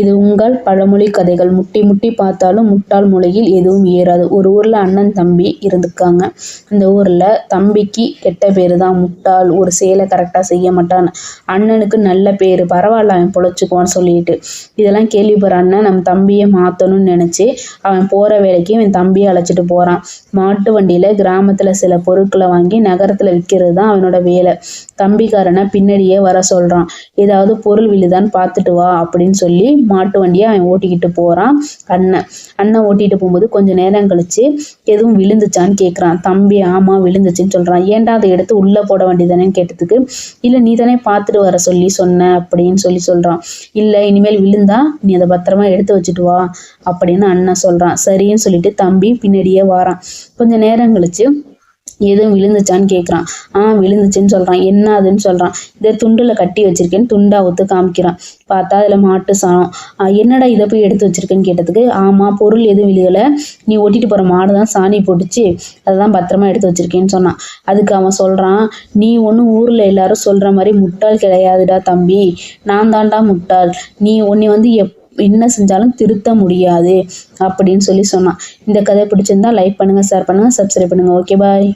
இது உங்கள் பழமொழி கதைகள். முட்டி முட்டி பார்த்தாலும் முட்டாள் மூலையில் எதுவும் ஏறாது. ஒரு ஊரில் அண்ணன் தம்பி இருந்துக்காங்க. அந்த ஊரில் தம்பிக்கு கெட்ட பேர் தான் முட்டாள் ஒரு செயலை கரெக்டாக செய்ய மாட்டான் அண்ணனுக்கு நல்ல பேர். பரவாயில்ல அவன் பொழைச்சிக்குவான்னு சொல்லிட்டு. இதெல்லாம் கேள்விப்படுற அண்ணன் நம்ம தம்பியை மாற்றணும்னு நினச்சி அவன் போகிற வேலைக்கு அவன் தம்பியை அழைச்சிட்டு போகிறான் மாட்டு வண்டியில் கிராமத்தில் சில பொருட்களை வாங்கி நகரத்தில் விற்கிறது தான் அவனோட வேலை. தம்பிக்காரனை பின்னாடியே வர சொல்கிறான் ஏதாவது பொருள் விழுதான்னு பார்த்துட்டு வா அப்படின்னு சொல்லி மாட்டு வண்டியை அவன் ஓட்டிக்கிட்டு போகிறான் அண்ணன் அண்ணன் ஓட்டிகிட்டு போகும்போது கொஞ்சம் நேரம் கழிச்சு எதுவும் விழுந்துச்சான்னு கேட்குறான் தம்பி ஆமாம் விழுந்துச்சுன்னு சொல்கிறான் ஏன்டா அதை எடுத்து உள்ளே போட வேண்டியதானேன்னு கேட்டதுக்கு இல்லை நீ தானே பார்த்துட்டு வர சொல்லி சொன்ன அப்படின்னு சொல்லி சொல்கிறான் இல்லை இனிமேல் விழுந்தா நீ அதை பத்திரமா எடுத்து வச்சுட்டு வா அப்படின்னு அண்ணன் சொல்கிறான் சரின்னு சொல்லிட்டு தம்பி பின்னாடியே வாரான். கொஞ்சம் நேரம் கழிச்சு எதுவும் விழுந்துச்சான்னு கேட்குறான் ஆ விழுந்துச்சுன்னு சொல்கிறான் என்ன அதுன்னு சொல்கிறான் இதை துண்டில் கட்டி வச்சிருக்கேன்னு துண்டா ஒத்து காமிக்கிறான். பார்த்தா அதில் மாட்டு சாணம். என்னடா இதை போய் எடுத்து வச்சிருக்கேன்னு கேட்டதுக்கு ஆமாம் பொருள் எதுவும் விழுகலை. நீ ஓட்டிட்டு போகிற மாடு தான் சாணி போட்டுச்சு. அதை தான் பத்திரமா எடுத்து வச்சிருக்கேன்னு சொன்னான். அதுக்கு அவன் சொல்கிறான் நீ ஒன்றும் ஊரில் எல்லாரும் சொல்கிற மாதிரி முட்டாள் கிடையாதுடா தம்பி. நான் தான்டா முட்டாள். நீ உன்னை வந்து எப் என்ன செஞ்சாலும் திருத்த முடியாது. அப்படின்னு சொல்லி சொன்னான். இந்த கதை பிடிச்சிருந்தா லைக் பண்ணுங்கள் ஷேர் பண்ணுங்கள் சப்ஸ்கிரைப் பண்ணுங்கள் ஓகே பாய்